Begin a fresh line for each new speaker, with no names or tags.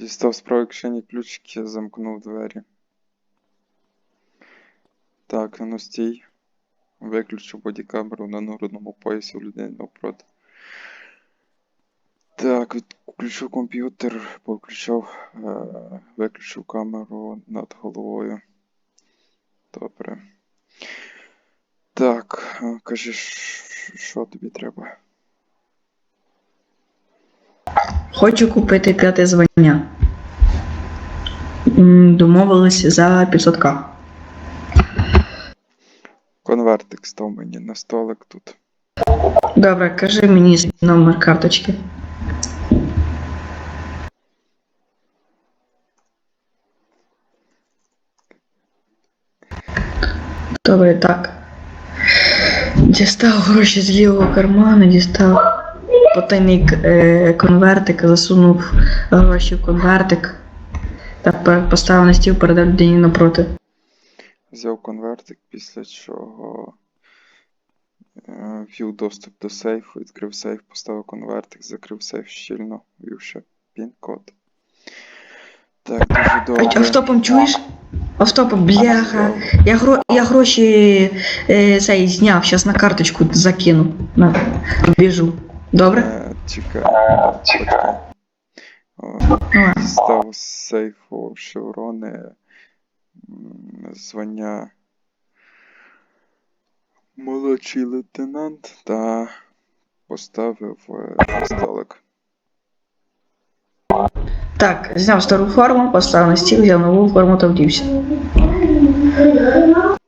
Дістав з правої кишені ключики, замкнув двері. Так, ну стій. Виключу бодікамеру на нагрудному поясі у людини навпроти. Так, відключу комп'ютер, повключав, е, виключив камеру над головою. Добре. Так, е, кажи, що тобі треба?
Хочу купити п'яте звання. Домовились за 500к.
Конвертик став мені на столик тут.
Добре, кажи мені свій номер карточки. Добре, так. Дістав гроші з лівого карману, дістав потайний к- е, конвертик, засунув гроші в конвертик та поставив на стіл передав людині напроти.
Взяв конвертик, після чого е, ввів доступ до сейфу, відкрив сейф, поставив конвертик, закрив сейф щільно, ввів ще пін-код. Так, дуже добре.
автопом чуєш? Автопом, бляха. Я, гро... я гроші е, цей зняв, зараз на карточку закину. На... Біжу. Добре?
Чекай. О,
Давай.
Став з сейфу шеврони, звання молодший лейтенант та поставив е, столик.
Так, зняв стару форму, поставив на стіл, взяв нову форму та вдівся.